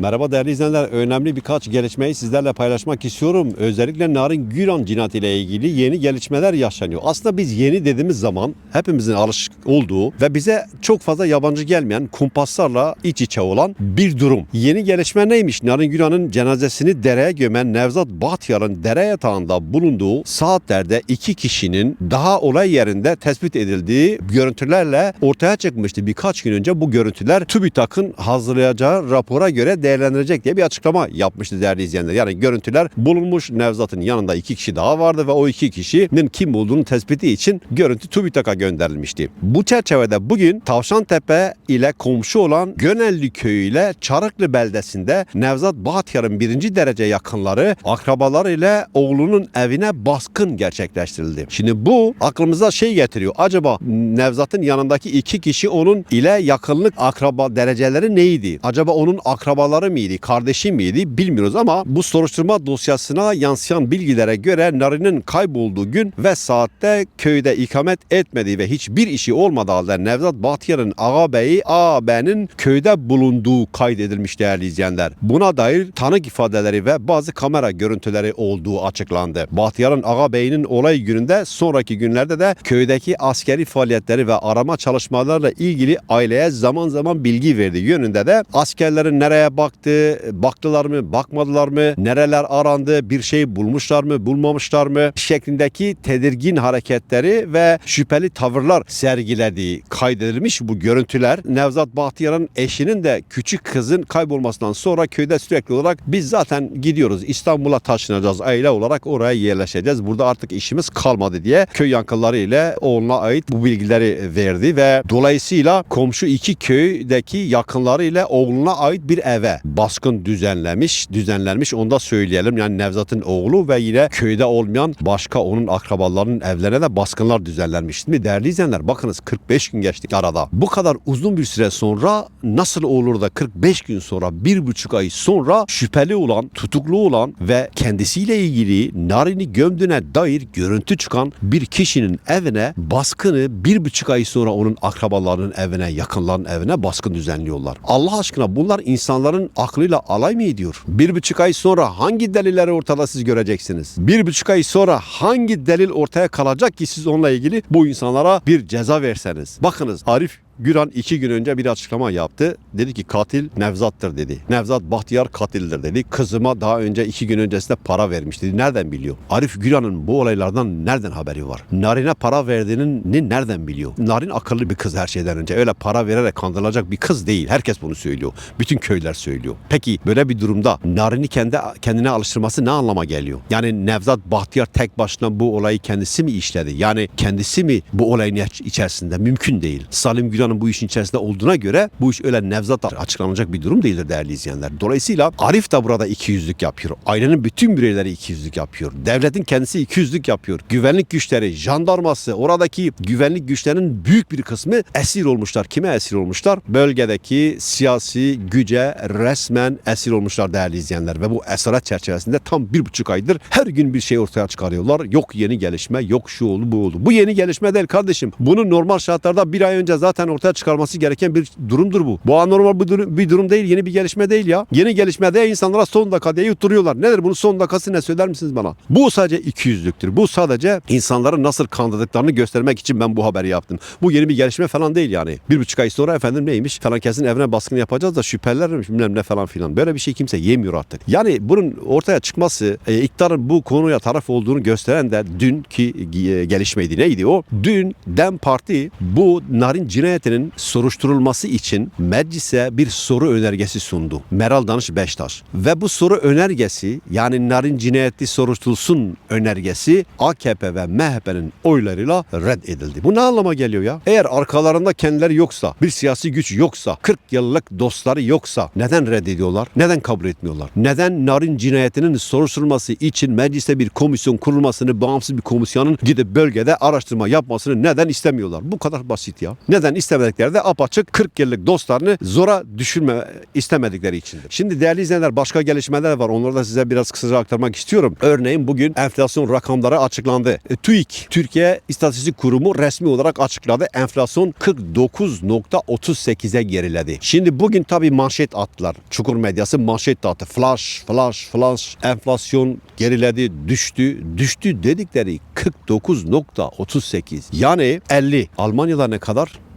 Merhaba değerli izleyenler. Önemli birkaç gelişmeyi sizlerle paylaşmak istiyorum. Özellikle Narin Güran cinayetiyle ilgili yeni gelişmeler yaşanıyor. Aslında biz yeni dediğimiz zaman hepimizin alışık olduğu ve bize çok fazla yabancı gelmeyen kumpaslarla iç içe olan bir durum. Yeni gelişme neymiş? Narin Güran'ın cenazesini dereye gömen Nevzat Bahtiyar'ın dere yatağında bulunduğu saatlerde iki kişinin daha olay yerinde tespit edildiği görüntülerle ortaya çıkmıştı. Birkaç gün önce bu görüntüler TÜBİTAK'ın hazırlayacağı rapora göre değerlendirecek diye bir açıklama yapmıştı değerli izleyenler. Yani görüntüler bulunmuş. Nevzat'ın yanında iki kişi daha vardı ve o iki kişinin kim olduğunu tespiti için görüntü TÜBİTAK'a gönderilmişti. Bu çerçevede bugün Tavşantepe ile komşu olan Gönelli köyü ile Çarıklı beldesinde Nevzat Bahtiyar'ın birinci derece yakınları akrabalar ile oğlunun evine baskın gerçekleştirildi. Şimdi bu aklımıza şey getiriyor. Acaba Nevzat'ın yanındaki iki kişi onun ile yakınlık akraba dereceleri neydi? Acaba onun akrabaları mıydı, kardeşi miydi bilmiyoruz ama bu soruşturma dosyasına yansıyan bilgilere göre Narin'in kaybolduğu gün ve saatte köyde ikamet etmediği ve hiçbir işi olmadığı halde Nevzat Bahtiyar'ın ağabeyi ağabeyinin köyde bulunduğu kaydedilmiş değerli izleyenler. Buna dair tanık ifadeleri ve bazı kamera görüntüleri olduğu açıklandı. Bahtiyar'ın ağabeyinin olay gününde sonraki günlerde de köydeki askeri faaliyetleri ve arama çalışmalarla ilgili aileye zaman zaman bilgi verdi yönünde de askerlerin nereye baktı, baktılar mı, bakmadılar mı, nereler arandı, bir şey bulmuşlar mı, bulmamışlar mı şeklindeki tedirgin hareketleri ve şüpheli tavırlar sergilediği kaydedilmiş bu görüntüler. Nevzat Bahtiyar'ın eşinin de küçük kızın kaybolmasından sonra köyde sürekli olarak biz zaten gidiyoruz İstanbul'a taşınacağız aile olarak oraya yerleşeceğiz. Burada artık işimiz kalmadı diye köy yankıları ile oğluna ait bu bilgileri verdi ve dolayısıyla komşu iki köydeki yakınları ile oğluna ait bir eve baskın düzenlemiş, düzenlenmiş onu da söyleyelim. Yani Nevzat'ın oğlu ve yine köyde olmayan başka onun akrabalarının evlerine de baskınlar düzenlenmiş. Mi? Değerli izleyenler bakınız 45 gün geçti arada. Bu kadar uzun bir süre sonra nasıl olur da 45 gün sonra bir buçuk ay sonra şüpheli olan, tutuklu olan ve kendisiyle ilgili Narin'i gömdüğüne dair görüntü çıkan bir kişinin evine baskını bir buçuk ay sonra onun akrabalarının evine, yakınların evine baskın düzenliyorlar. Allah aşkına bunlar insanların aklıyla alay mı ediyor? Bir buçuk ay sonra hangi delilleri ortada siz göreceksiniz? Bir buçuk ay sonra hangi delil ortaya kalacak ki siz onunla ilgili bu insanlara bir ceza verseniz? Bakınız Arif Güran iki gün önce bir açıklama yaptı. Dedi ki katil Nevzat'tır dedi. Nevzat Bahtiyar katildir dedi. Kızıma daha önce iki gün öncesinde para vermiş dedi. Nereden biliyor? Arif Güran'ın bu olaylardan nereden haberi var? Narin'e para verdiğini nereden biliyor? Narin akıllı bir kız her şeyden önce. Öyle para vererek kandırılacak bir kız değil. Herkes bunu söylüyor. Bütün köyler söylüyor. Peki böyle bir durumda Narin'i kendi kendine alıştırması ne anlama geliyor? Yani Nevzat Bahtiyar tek başına bu olayı kendisi mi işledi? Yani kendisi mi bu olayın içerisinde? Mümkün değil. Salim Güran bu işin içerisinde olduğuna göre bu iş öyle Nevzat açıklanacak bir durum değildir değerli izleyenler. Dolayısıyla Arif de burada ikiyüzlük yapıyor. Ailenin bütün bireyleri ikiyüzlük yapıyor. Devletin kendisi ikiyüzlük yapıyor. Güvenlik güçleri, jandarması, oradaki güvenlik güçlerinin büyük bir kısmı esir olmuşlar. Kime esir olmuşlar? Bölgedeki siyasi güce resmen esir olmuşlar değerli izleyenler. Ve bu esaret çerçevesinde tam bir buçuk aydır her gün bir şey ortaya çıkarıyorlar. Yok yeni gelişme, yok şu oldu bu oldu. Bu yeni gelişme değil kardeşim. Bunu normal şartlarda bir ay önce zaten ortaya çıkarması gereken bir durumdur bu. Bu anormal bir durum, bir durum değil, yeni bir gelişme değil ya. Yeni gelişmede insanlara son dakika diye yutturuyorlar. Nedir bunun son dakikası ne söyler misiniz bana? Bu sadece ikiyüzlüktür. Bu sadece insanları nasıl kandırdıklarını göstermek için ben bu haberi yaptım. Bu yeni bir gelişme falan değil yani. Bir buçuk ay sonra efendim neymiş falan kesin evine baskın yapacağız da şüphelilermiş bilmem ne falan filan. Böyle bir şey kimse yemiyor artık. Yani bunun ortaya çıkması e, iktidarın bu konuya taraf olduğunu gösteren de dünkü e, gelişmeydi. Neydi o? Dün DEM Parti bu Narin cinayetinin soruşturulması için meclise bir soru önergesi sundu. Meral Danış Beştaş. Ve bu soru önergesi yani Narin cinayeti soruşturulsun önergesi AKP ve MHP'nin oylarıyla reddedildi. Bu ne anlama geliyor ya? Eğer arkalarında kendileri yoksa, bir siyasi güç yoksa, 40 yıllık dostları yoksa neden reddediyorlar? Neden kabul etmiyorlar? Neden Narin cinayetinin soruşturulması için mecliste bir komisyon kurulmasını, bağımsız bir komisyonun gidip bölgede araştırma yapmasını neden istemiyorlar? Bu kadar basit ya. Neden istemiyorlar? İstemedikleri de apaçık 40 yıllık dostlarını zora düşürme istemedikleri içindir. Şimdi değerli izleyenler başka gelişmeler var. Onları da size biraz kısaca aktarmak istiyorum. Örneğin bugün enflasyon rakamları açıklandı. E, TÜİK, Türkiye İstatistik Kurumu resmi olarak açıkladı. Enflasyon 49.38'e geriledi. Şimdi bugün tabii manşet attılar. Çukur medyası manşet attı. Flash, flash, flash. Enflasyon geriledi, düştü. Düştü dedikleri 49.38. Yani 50. Almanya'da ne kadar?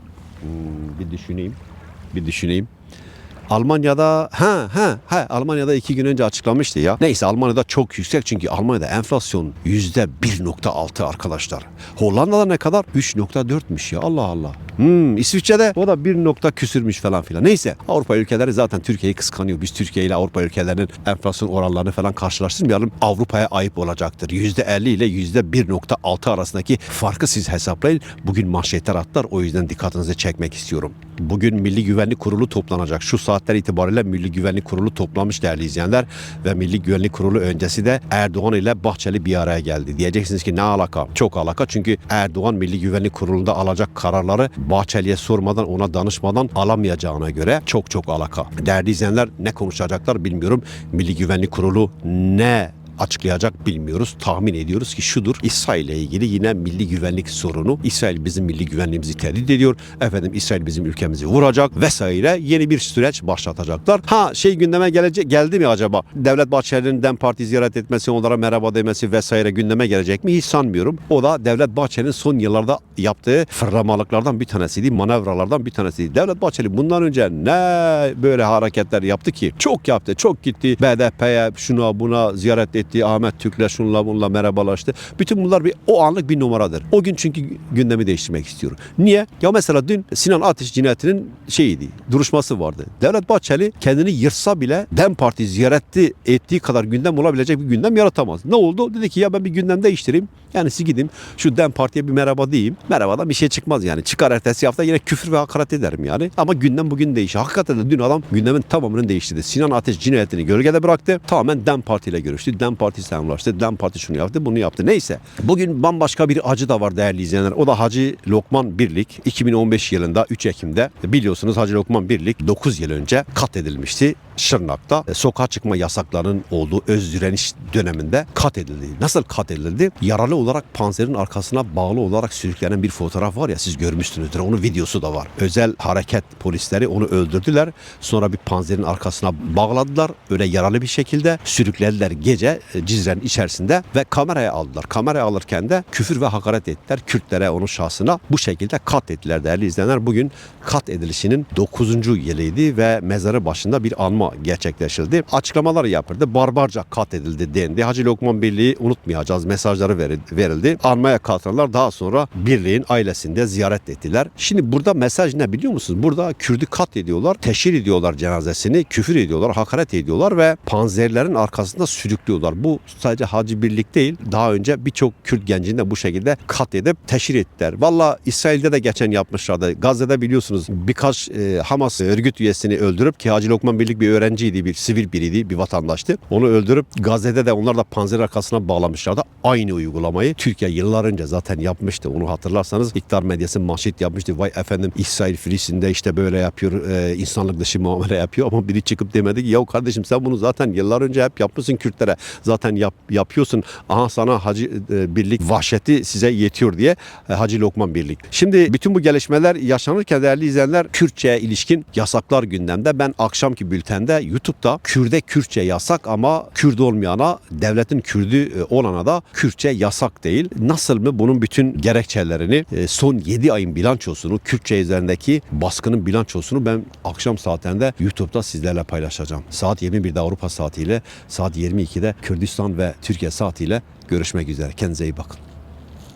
Hmm, bir düşüneyim. Bir düşüneyim. Almanya'da ha ha ha Almanya'da iki gün önce açıklamıştı ya. Neyse Almanya'da çok yüksek çünkü Almanya'da enflasyon yüzde 1.6 arkadaşlar. Hollanda'da ne kadar? 3.4'müş ya Allah Allah. Hmm, İsviçre'de o da 1 nokta küsürmüş falan filan. Neyse Avrupa ülkeleri zaten Türkiye'yi kıskanıyor. Biz Türkiye ile Avrupa ülkelerinin enflasyon oranlarını falan karşılaştırmayalım. Avrupa'ya ayıp olacaktır. %50 ile %1.6 arasındaki farkı siz hesaplayın. Bugün manşetler attılar. O yüzden dikkatinizi çekmek istiyorum. Bugün Milli Güvenlik Kurulu toplanacak. Şu saatler itibariyle Milli Güvenlik Kurulu toplamış değerli izleyenler. Ve Milli Güvenlik Kurulu öncesi de Erdoğan ile Bahçeli bir araya geldi. Diyeceksiniz ki ne alaka? Çok alaka çünkü Erdoğan Milli Güvenlik Kurulu'nda alacak kararları Bahçeli'ye sormadan ona danışmadan alamayacağına göre çok çok alaka. Değerli izleyenler ne konuşacaklar bilmiyorum. Milli Güvenlik Kurulu ne açıklayacak bilmiyoruz. Tahmin ediyoruz ki şudur. İsrail ile ilgili yine milli güvenlik sorunu. İsrail bizim milli güvenliğimizi tehdit ediyor. Efendim İsrail bizim ülkemizi vuracak vesaire. Yeni bir süreç başlatacaklar. Ha şey gündeme gelecek geldi mi acaba? Devlet Bahçeli'nin DEM Parti ziyaret etmesi, onlara merhaba demesi vesaire gündeme gelecek mi? Hiç sanmıyorum. O da Devlet Bahçeli'nin son yıllarda yaptığı fırlamalıklardan bir tanesiydi. Manevralardan bir tanesiydi. Devlet Bahçeli bundan önce ne böyle hareketler yaptı ki? Çok yaptı. Çok gitti. BDP'ye şuna buna ziyaret etti. Ahmet Türk'le şunla bununla merhabalaştı. Bütün bunlar bir o anlık bir numaradır. O gün çünkü gündemi değiştirmek istiyorum. Niye? Ya mesela dün Sinan Ateş cinayetinin şeyiydi. Duruşması vardı. Devlet Bahçeli kendini yırtsa bile DEM Parti ziyareti ettiği kadar gündem olabilecek bir gündem yaratamaz. Ne oldu? Dedi ki ya ben bir gündem değiştireyim. Yani siz gidin şu DEM Parti'ye bir merhaba diyeyim. Merhabadan bir şey çıkmaz yani. Çıkar ertesi hafta yine küfür ve hakaret ederim yani. Ama gündem bugün değişiyor. Hakikaten de dün adam gündemin tamamını değiştirdi. Sinan Ateş cinayetini gölgede bıraktı. Tamamen DEM Parti ile görüştü. DEM Parti selamlaştı. DEM Parti şunu yaptı, bunu yaptı. Neyse. Bugün bambaşka bir acı da var değerli izleyenler. O da Hacı Lokman Birlik 2015 yılında 3 Ekim'de biliyorsunuz Hacı Lokman Birlik 9 yıl önce katledilmişti. Şırnak'ta e, sokağa çıkma yasaklarının olduğu öz direniş döneminde kat edildi. Nasıl kat edildi? Yaralı olarak panzerin arkasına bağlı olarak sürüklenen bir fotoğraf var ya siz görmüşsünüzdür. Onun videosu da var. Özel hareket polisleri onu öldürdüler. Sonra bir panzerin arkasına bağladılar. Öyle yaralı bir şekilde sürüklediler gece e, Cizre'nin içerisinde ve kameraya aldılar. Kameraya alırken de küfür ve hakaret ettiler. Kürtlere onun şahsına bu şekilde kat ettiler değerli izleyenler. Bugün kat edilişinin 9. yılıydı ve mezarı başında bir anma gerçekleşildi. Açıklamalar yapıldı. Barbarca kat edildi dendi. Hacı Lokman Birliği unutmayacağız mesajları veri- verildi. Anmaya katılanlar daha sonra birliğin ailesinde ziyaret ettiler. Şimdi burada mesaj ne biliyor musunuz? Burada Kürdü kat ediyorlar, teşhir ediyorlar cenazesini, küfür ediyorlar, hakaret ediyorlar ve panzerlerin arkasında sürüklüyorlar. Bu sadece Hacı Birlik değil. Daha önce birçok Kürt gencini de bu şekilde kat edip teşhir ettiler. Valla İsrail'de de geçen yapmışlardı. Gazze'de biliyorsunuz birkaç e, Hamas örgüt üyesini öldürüp ki Hacı Lokman Birlik bir öğrenciydi, bir sivil biriydi, bir vatandaştı. Onu öldürüp Gazze'de de onlar da panzer arkasına bağlamışlardı. Aynı uygulamayı Türkiye yıllar önce zaten yapmıştı. Onu hatırlarsanız iktidar medyası manşet yapmıştı. Vay efendim İsrail Filistin'de işte böyle yapıyor, e, insanlık dışı muamele yapıyor ama biri çıkıp demedi ki ya kardeşim sen bunu zaten yıllar önce hep yapmışsın Kürtlere. Zaten yap, yapıyorsun. Aha sana Hacı e, Birlik vahşeti size yetiyor diye e, Hacı Lokman Birlik. Şimdi bütün bu gelişmeler yaşanırken değerli izleyenler Kürtçe'ye ilişkin yasaklar gündemde. Ben akşamki bültende YouTube'da Kürde Kürtçe yasak ama Kürt olmayana devletin Kürdü e, olana da Kürtçe yasak değil. Nasıl mı bunun bütün gerekçelerini e, son 7 ayın bilançosunu Kürtçe üzerindeki baskının bilançosunu ben akşam saatlerinde YouTube'da sizlerle paylaşacağım. Saat 21'de Avrupa saatiyle saat 22'de Kürdistan ve Türkiye saatiyle görüşmek üzere. Kendinize iyi bakın.